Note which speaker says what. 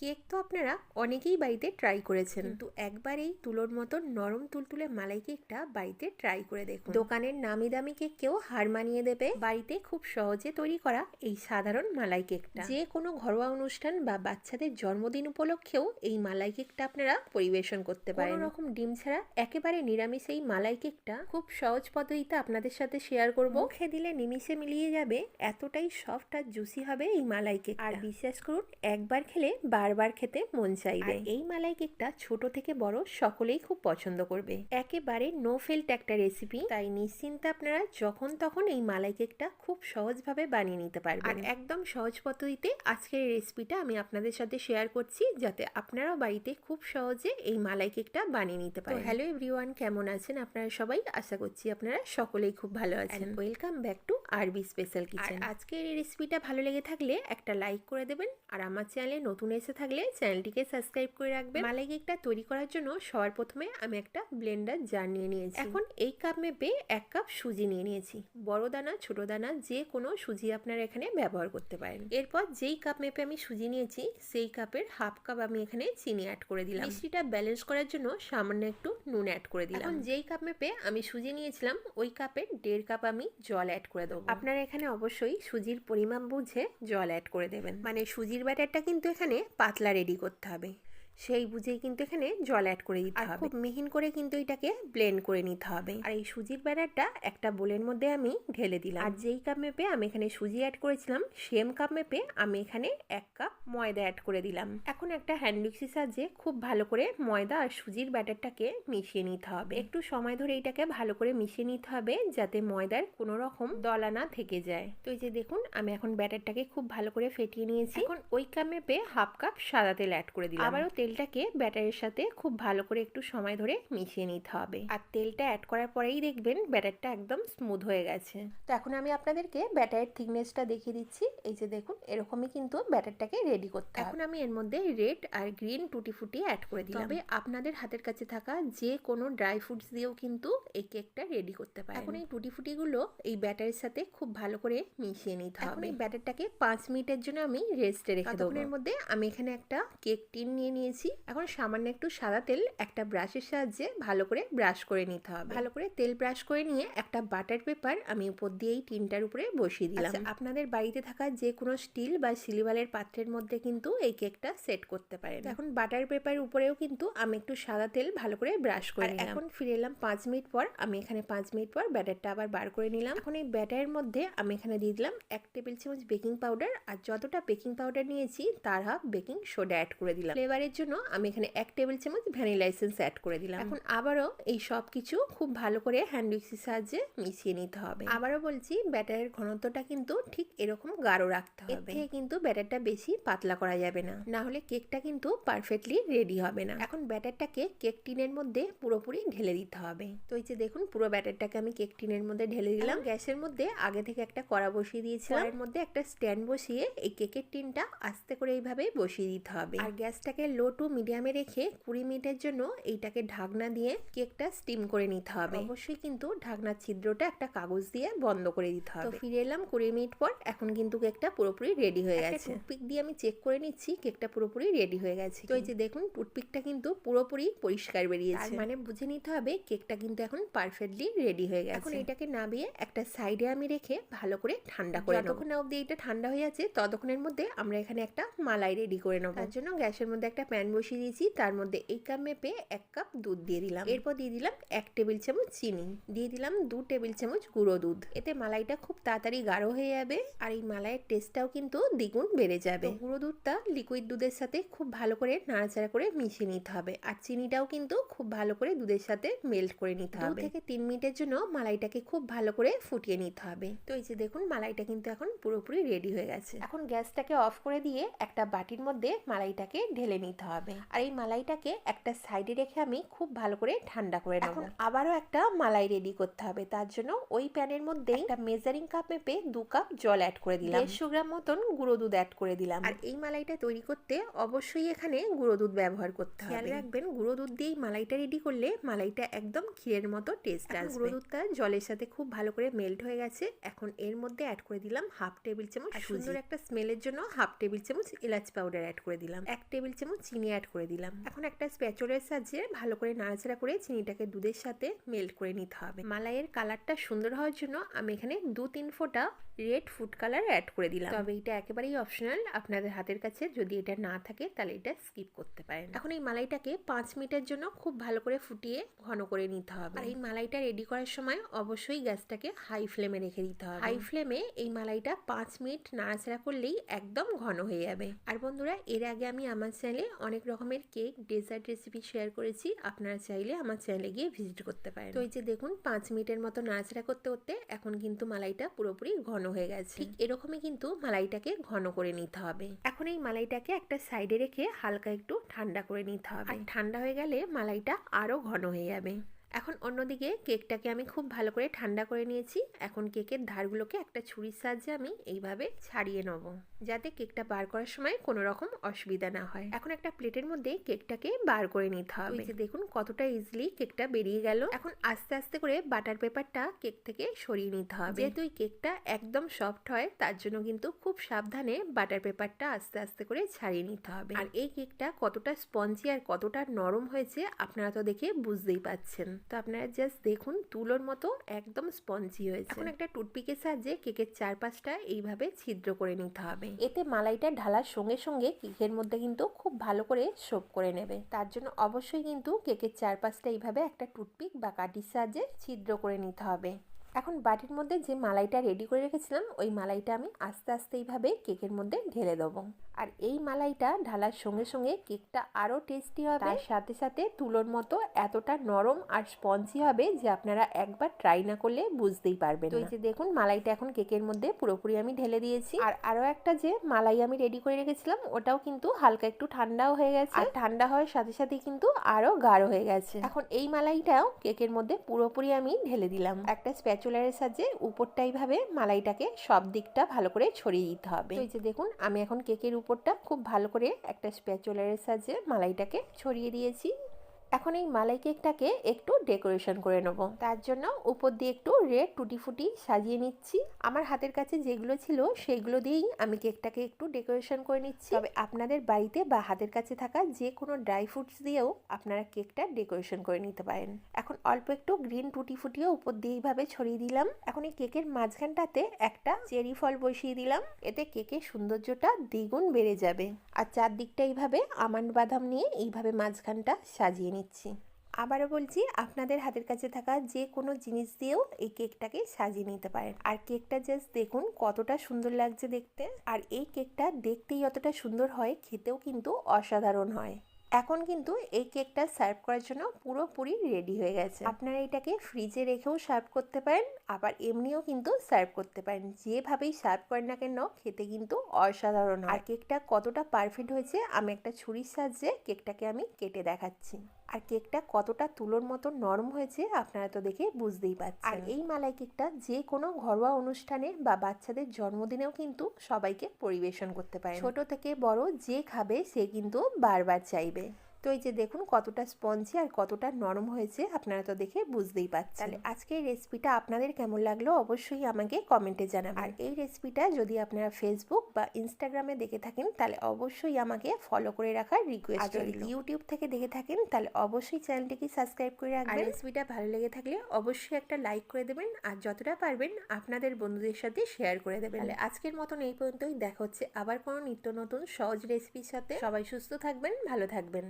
Speaker 1: Cake তো আপনারা অনেকেই বাড়িতে ট্রাই করেছেন। কিন্তু একবার এই তুলোর মতো নরম তুলতুলে মালাই কেকটা বাড়িতে ট্রাই করে দেখুন। দোকানের নামি দামি কেককেও হার মানিয়ে দেবে বাড়িতে খুব সহজে তৈরি করা এই সাধারণ মালাই কেকটা। যে কোনো ঘরোয়া অনুষ্ঠান বা বাচ্চাদের জন্মদিন উপলক্ষেও এই মালাই কেকটা আপনারা পরিবেশন করতে পারেন। রকম ডিম ছাড়া একেবারে নিরামিষ এই মালাই কেকটা খুব সহজ পদ্ধতিতে আপনাদের সাথে শেয়ার করব। মুখে দিলে নিমিষে মিলিয়ে যাবে এতটাই সফট আর জুসি হবে এই মালাই কেক আর বিশ্বাস করুন একবার খেলে বারবার খেতে মন চাইবে। এই মালাই কেকটা ছোট থেকে বড় সকলেই খুব পছন্দ করবে। একেবারে নো ফেল্ট একটা রেসিপি তাই নিশ্চিন্তে আপনারা যখন তখন এই মালাই কেকটা খুব সহজভাবে বানিয়ে নিতে পারবেন। আর একদম সহজ পদ্ধতিতে আজকের এই রেসিপিটা আমি আপনাদের সাথে শেয়ার করছি যাতে আপনারাও বাড়িতে খুব সহজে এই মালাই কেকটা বানিয়ে নিতে পারেন। হ্যালো এভরিওয়ান কেমন আছেন আপনারা সবাই? আশা করছি আপনারা সকলেই খুব ভালো আছেন। Welcome back to RB special kitchen আজকের এই রেসিপিটা ভালো লেগে থাকলে একটা লাইক করে দেবেন। আর আমার চ্যানেলে নতুন এসে থাকলে চ্যানেলটিকে সাবস্ক্রাইব করে রাখবেন। মালাই কেকটা তৈরি করার জন্য সবার প্রথমে আমি একটা ব্লেন্ডার জার নিয়ে নিয়েছি। এখন এই কাপ মেপে এক কাপ সুজি নিয়ে নিয়েছি। বড় দানা ছোট দানা যে কোনো সুজি আপনারা এখানে ব্যবহার করতে পারেন। এরপর যেই কাপ মেপে আমি সুজি নিয়েছি সেই কাপের হাফ কাপ আমি এখানে চিনি অ্যাড করে দিলাম। মিষ্টিটা ব্যালেন্স করার জন্য সামান্য একটু নুন অ্যাড করে দিলাম। যেই কাপ মেপে আমি সুজি নিয়েছিলাম ওই কাপের দেড় কাপ আমি জল অ্যাড করে দেবো। আপনারা এখানে অবশ্যই সুজির পরিমাণ বুঝে জল অ্যাড করে দেবেন। মানে সুজির ব্যাটারটা কিন্তু এখানে পাতলা রেডি করতে হবে। সেই বুঝেই কিন্তু এখানে জল অ্যাড করে দিতে হবে। খুব মিহিন করে কিন্তু এটাকে ব্লেন্ড করে নিতে হবে। আর এই সুজির ব্যাটারটা একটা বোলের মধ্যে আমি ঢেলে দিলাম। আর যেই কাপ মেপে আমি এখানে সুজি অ্যাড করেছিলাম সেম কাপ মেপে আমি এখানে এক কাপ ময়দা অ্যাড করে দিলাম। এখন একটা হ্যান্ড মিক্সির সাহায্যে খুব ভালো করে ময়দা আর সুজির ব্যাটারটাকে মিশিয়ে নিতে হবে। একটু সময় ধরে এটাকে ভালো করে মিশিয়ে নিতে হবে যাতে ময়দার কোনো রকম দলা না থেকে যায়। তো এই যে দেখুন আমি এখন ব্যাটারটাকে খুব ভালো করে ফেটিয়ে নিয়েছি। এখন ওই কাপ মেপে হাফ কাপ সাদা তেল অ্যাড করে দিলাম। আবারও তেলটাকে ব্যাটারের সাথে খুব ভালো করে একটু সময় ধরে মিশিয়ে নিতে হবে। আর তেলটা অ্যাড করার পরেই দেখবেন ব্যাটারটা একদম স্মুথ হয়ে গেছে। তো এখন আমি আপনাদেরকে ব্যাটারের থিকনেসটা দেখিয়ে দিচ্ছি। এই যে দেখুন এরকমই কিন্তু ব্যাটারটাকে রেডি করতে হবে। এখন আমি এর মধ্যে রেড আর গ্রিন টুটি ফুটি অ্যাড করে দিলাম। তবে আপনাদের হাতের কাছে থাকা যে কোনো ড্রাই ফ্রুটস দিয়েও কিন্তু এই কেকটা রেডি করতে পারেন। এখন এই টুটি ফুটিগুলো এই ব্যাটারের সাথে খুব ভালো করে মিশিয়ে নিতে হবে। এই ব্যাটারটাকে পাঁচ মিনিটের জন্য আমি রেস্টে রেখে দেবো। এর মধ্যে আমি এখানে একটা কেক টিন নিয়ে নিয়েছি। এখন সামান্য একটু সাদা তেল একটা ব্রাশের সাহায্যে ভালো করে ব্রাশ করে নিতে হবে। ভালো করে তেল ব্রাশ করে নিয়ে একটা বাটার পেপার আমি উপর দিয়ে এই টিনটার উপরে বসিয়ে দিলাম। আপনাদের বাড়িতে থাকা যে কোনো স্টিল বা সিলিভারের পাত্রের মধ্যে কিন্তু এই কেকটা সেট করতে পারেন। এখন বাটার পেপার উপরেও কিন্তু আমি একটু সাদা তেল ভালো করে ব্রাশ করে এখন ফিরে এলাম পাঁচ মিনিট পর আমি এখানে পাঁচ মিনিট পর ব্যাটারটা আবার বার করে নিলাম। এখন এই ব্যাটারের মধ্যে আমি এখানে দিয়ে দিলাম এক টেবিল চামচ বেকিং পাউডার। আর যতটা বেকিং পাউডার নিয়েছি তার হাফ বেকিং সোডা অ্যাড করে দিলাম। ফ্লেভারের জন্য আমি এখানে এক টেবিল চামচ ভ্যানিলা এসেন্স অ্যাড করে দিলাম। এখন আবারও এই সব কিছু খুব ভালো করে হ্যান্ড মিক্সির সাহায্যে মিশিয়ে নিতে হবে। আবারও বলছি ব্যাটারের ঘনত্বটা কিন্তু ঠিক এরকম গাঢ় রাখতে হবে। থেকে কিন্তু ব্যাটারটা বেশি পাতলা করা যাবে না। না হলে কেকটা কিন্তু পারফেক্টলি রেডি হবে না। এখন ব্যাটারটাকে কেক টিনের মধ্যে পুরোপুরি ঢেলে দিতে হবে। তো এই যে দেখুন পুরো ব্যাটারটাকে আমি কেক টিনের মধ্যে ঢেলে দিলাম। গ্যাসের মধ্যে আগে থেকে একটা কড়া বসিয়ে দিয়েছিলাম। এর মধ্যে একটা স্ট্যান্ড বসিয়ে এই কেকের টিনটা আস্তে করে এইভাবে বসিয়ে দিতে হবে। আর গ্যাসটাকে লো টু মিডিয়ামে রেখে কুড়ি মিনিটের জন্য এইটাকে ঢাকনা দিয়ে কেকটা স্টিম করে নিতে হবে। অবশ্যই কিন্তু ঢাকনার ছিদ্রটা একটা কাগজ দিয়ে বন্ধ করে দিতে হবে। তো ফিরে এলাম কুড়ি মিনিট পর এখন কিন্তু কেকটা পুরোপুরি রেডি হয়ে গেছে। টুথপিক দিয়ে আমি চেক করে নিচ্ছি কেকটা পুরোপুরি রেডি হয়ে গেছে তো এই যে দেখুন টুথপিকটা কিন্তু পুরোপুরি পরিষ্কার বেরিয়েছে। মানে বুঝে নিতে হবে কেকটা কিন্তু এখন পারফেক্টলি রেডি হয়ে গেছে। এখন এটাকে নামিয়ে একটা সাইডে আমি রেখে ভালো করে ঠান্ডা করে যতক্ষণ না অবধি এটা ঠান্ডা হয়ে যাচ্ছে ততক্ষণের মধ্যে আমরা এখানে একটা মালাই রেডি করে নেব। তার জন্য গ্যাসের মধ্যে একটা প্যান বসিয়ে দিয়েছি তার মধ্যে এই কাপ মেপে এক কাপ দুধ দিয়ে দিলাম। এরপর দিয়ে দিলাম এক টেবিল চামচ চিনি। দিয়ে দিলাম দু টেবিল চামচ গুঁড়ো দুধ। এতে মালাইটা খুব তাড়াতাড়ি গাঢ় হয়ে যাবে আর এই মালাইয়ের টেস্টটাও কিন্তু দ্বিগুণ বেড়ে যাবে। গুঁড়ো দুধটা লিকুইড দুধের সাথে খুব ভালো করে নাড়াচাড়া করে মিশিয়ে নিতে হবে আর চিনিটাও কিন্তু খুব ভালো করে দুধের সাথে মেল্ট করে নিতে হবে। থেকে তিন মিনিটের জন্য মালাইটাকে খুব ভালো করে ফুটিয়ে নিতে হবে। তো এই যে দেখুন মালাইটা কিন্তু এখন পুরোপুরি রেডি হয়ে গেছে। এখন গ্যাসটাকে অফ করে দিয়ে একটা বাটির মধ্যে মালাইটাকে ঢেলে নিতে হবে আর এই মালাইটাকে একটা সাইডে রেখে আমি খুব ভালো করে ঠান্ডা করে নেব। এখন আবারও একটা মালাই রেডি করতে হবে। তার জন্য ওই প্যানের মধ্যে একটা মেজারিং কাপ মেপে দু কাপ জল অ্যাড করে দিলাম। দেড়শো গ্রাম মতন গুঁড়ো দুধ অ্যাড করে দিলাম। আর এই মালাইটা তৈরি করতে অবশ্যই এখানে গুঁড়ো দুধ ব্যবহার করতে হবে। খেয়াল রাখবেন গুঁড়ো দুধ দিয়েই মালাইটা রেডি করলে মালাইটা একদম ক্ষীরের মতো টেস্ট আসবে। গুঁড়ো দুধটা জলের সাথে খুব ভালো করে মেল্ট হয়ে গেছে। এখন এর মধ্যে অ্যাড করে দিলাম হাফ টেবিল চামচ সুন্দর একটা স্মেলের জন্য হাফ টেবিল চামচ এলাচ পাউডার অ্যাড করে দিলাম। এক টেবিল চামচ চিনি অ্যাড করে দিলাম। এখন একটা স্প্যাচুলার সাহায্যে ভালো করে নাড়াচাড়া করে চিনিটাকে দুধের সাথে মেল্ট করে নিতে হবে। মালাইয়ের কালারটা সুন্দর হওয়ার জন্য আমি এখানে দু তিন ফোঁটা রেড ফুড কালার অ্যাড করে দিলাম। তবে এটা একেবারেই অপশনাল আপনাদের হাতের কাছে যদি এটা না থাকে, তাহলে এটা স্কিপ করতে পারেন। এখন এই মালাইটাকে পাঁচ মিনিটের জন্য খুব ভালো করে ফুটিয়ে ঘন করে নিতে হবে। আর এই মালাইটা রেডি করার সময় অবশ্যই গ্যাসটাকে হাই ফ্লেমে রেখে দিতে হবে। হাই ফ্লেমে এই মালাইটা পাঁচ মিনিট নাড়াচাড়া করলেই একদম ঘন হয়ে যাবে। আর বন্ধুরা, এর আগে আমি আমার চ্যানেলে অনেক রকমের কেক ডেজার্ট রেসিপি শেয়ার করেছি। আপনারা চাইলে আমার চ্যানেলে গিয়ে ভিজিট করতে পারেন। তো এই যে দেখুন পাঁচ মিনিটের মতো নাড়াচাড়া করতে করতে এখন কিন্তু মালাইটা পুরোপুরি ঘন হয়ে গেছে। ঠিক এরকমই কিন্তু মালাইটাকে ঘন করে নিতে হবে। এখন এই মালাইটাকে একটা সাইডে রেখে হালকা একটু ঠান্ডা করে নিতে হবে। ঠান্ডা হয়ে গেলে মালাইটা আরও ঘন হয়ে যাবে। এখন অন্যদিকে কেকটাকে আমি খুব ভালো করে ঠান্ডা করে নিয়েছি। এখন কেকের ধারগুলোকে একটা ছুরির সাহায্যে আমি এইভাবে ছাড়িয়ে নেব যাতে কেকটা বার করার সময় কোনো রকম অসুবিধা না হয়। এখন একটা প্লেটের মধ্যে কেকটাকে বার করে নিতে হবে। যে দেখুন কতটা ইজিলি কেকটা বেরিয়ে গেল। এখন আস্তে আস্তে করে বাটার পেপারটা কেক থেকে সরিয়ে নিতে হবে। যেহেতু কেকটা একদম সফট হয় তার জন্য কিন্তু খুব সাবধানে বাটার পেপারটা আস্তে আস্তে করে ছাড়িয়ে নিতে হবে। আর এই কেকটা কতটা স্পঞ্জি আর কতটা নরম হয়েছে আপনারা তো দেখে বুঝতেই পাচ্ছেন। তো আপনারা জাস্ট দেখুন তুলোর মতো একদম স্পঞ্জি হয়েছে। এখন একটা টুথপিকের সাহায্যে কেকের চারপাশটা এইভাবে ছিদ্র করে নিতে হবে। এতে মালাইটা ঢালার সঙ্গে সঙ্গে কেকের মধ্যে কিন্তু খুব ভালো করে সোপ করে নেবে। তার জন্য অবশ্যই কিন্তু কেকের চারপাশটা এইভাবে একটা টুথপিক বা কাঠির সাহায্যে ছিদ্র করে নিতে হবে। এখন বাটির মধ্যে যে মালাইটা রেডি করে রেখেছিলাম ওই মালাইটা আমি আস্তে আস্তে এইভাবে কেকের মধ্যে ঢেলে দেবো। আর এই মালাইটা ঢালার সঙ্গে সঙ্গে কেকটা আরও টেস্টি হবে। তার সাথে সাথে তুলোর মতো এতটা নরম আর স্পঞ্জি হবে যে আপনারা একবার ট্রাই না করলে বুঝতেই পারবেন তো এই যে দেখুন মালাইটা এখন কেকের মধ্যে পুরোপুরি আমি ঢেলে দিয়েছি। আর আরও একটা যে মালাই আমি রেডি করে রেখেছিলাম ওটাও কিন্তু হালকা একটু ঠান্ডাও হয়ে গেছে। আর ঠান্ডা হওয়ার সাথে সাথে কিন্তু আরও গাঢ় হয়ে গেছে। এখন এই মালাইটাও কেকের মধ্যে পুরোপুরি আমি ঢেলে দিলাম। একটা স্প্যাচুলারের সাহায্যে উপরটা এইভাবে মালাইটাকে সব দিকটা ভালো করে ছড়িয়ে দিতে হবে। তো এই যে দেখুন আমি এখন কেকের উপরটা খুব ভালো করে একটা স্প্যাচুলারের সাহায্যে মালাইটাকে ছড়িয়ে দিয়েছি। এখন এই মালাই কেকটাকে একটু ডেকোরেশন করে নেব। তার জন্য উপর দিয়ে একটু রেড টুটি ফুটি সাজিয়ে নিচ্ছি। আমার হাতের কাছে যেগুলো ছিল সেগুলো দিয়েই আমি কেকটাকে একটু ডেকোরেশন করে নিচ্ছি। তবে আপনাদের বাড়িতে বা হাতের কাছে থাকা যে কোনো ড্রাই ফ্রুটস দিয়েও আপনারা কেকটা ডেকোরেশন করে নিতে পারেন। এখন অল্প একটু গ্রিন টুটি ফুটিও উপর দিয়ে এইভাবে ছড়িয়ে দিলাম। এখন এই কেকের মাঝখানটাতে একটা চেরি ফল বসিয়ে দিলাম। এতে কেকের সৌন্দর্যটা দ্বিগুণ বেড়ে যাবে। আর চারদিকটা এইভাবে আমান্ড বাদাম নিয়ে এইভাবে মাঝখানটা সাজিয়ে নিচ্ছি। আবারও বলছি, আপনাদের হাতের কাছে থাকা যে কোনো জিনিস দিয়েও এই কেকটাকে সাজিয়ে নিতে পারেন। আর কেকটা জাস্ট দেখুন কতটা সুন্দর লাগছে দেখতে। আর এই কেকটা দেখতেই যতটা সুন্দর হয়, খেতেও কিন্তু অসাধারণ হয়। এখন কিন্তু এই কেকটা সার্ভ করার জন্য পুরোপুরি রেডি হয়ে গেছে। আপনারা এটাকে ফ্রিজে রেখেও সার্ভ করতে পারেন, আবার এমনিও কিন্তু সার্ভ করতে পারেন। যেভাবেই সার্ভ করেন না কেন, খেতে কিন্তু অসাধারণ আর কেকটা কতটা পারফেক্ট হয়েছে, আমি একটা ছুরির সাহায্যে কেকটাকে আমি কেটে দেখাচ্ছি। আর কেকটা কতটা তুলোর মতো নরম হয়েছে আপনারা তো দেখে বুঝতেই পারছেন। আর এই মালাই কেকটা যে কোনো ঘরোয়া অনুষ্ঠানে বা বাচ্চাদের জন্মদিনেও কিন্তু সবাইকে পরিবেশন করতে পারে ছোট থেকে বড় যে খাবে সে কিন্তু বারবার চাইবে। তো এই যে দেখুন কতটা স্পঞ্জি আর কতটা নরম হয়েছে আপনারা তো দেখে বুঝতেই পারছেন। তাহলে আজকে এই রেসিপিটা আপনাদের কেমন লাগল অবশ্যই আমাকে কমেন্টে জানাবেন। আর এই রেসিপিটা যদি আপনারা ফেসবুক বা ইনস্টাগ্রামে দেখে থাকেন তাহলে অবশ্যই আমাকে ফলো করে রাখার রিকোয়েস্ট যদি ইউটিউব থেকে দেখে থাকেন তাহলে অবশ্যই চ্যানেলটিকে সাবস্ক্রাইব করে রাখবেন। রেসিপিটা ভালো লেগে থাকলে অবশ্যই একটা লাইক করে দেবেন আর যতটা পারবেন আপনাদের বন্ধুদের সাথে শেয়ার করে দেবেন। তাহলে আজকের মতন এই পর্যন্তই দেখা হচ্ছে আবার কোনো নিত্য নতুন সহজ রেসিপির সাথে। সবাই সুস্থ থাকবেন ভালো থাকবেন।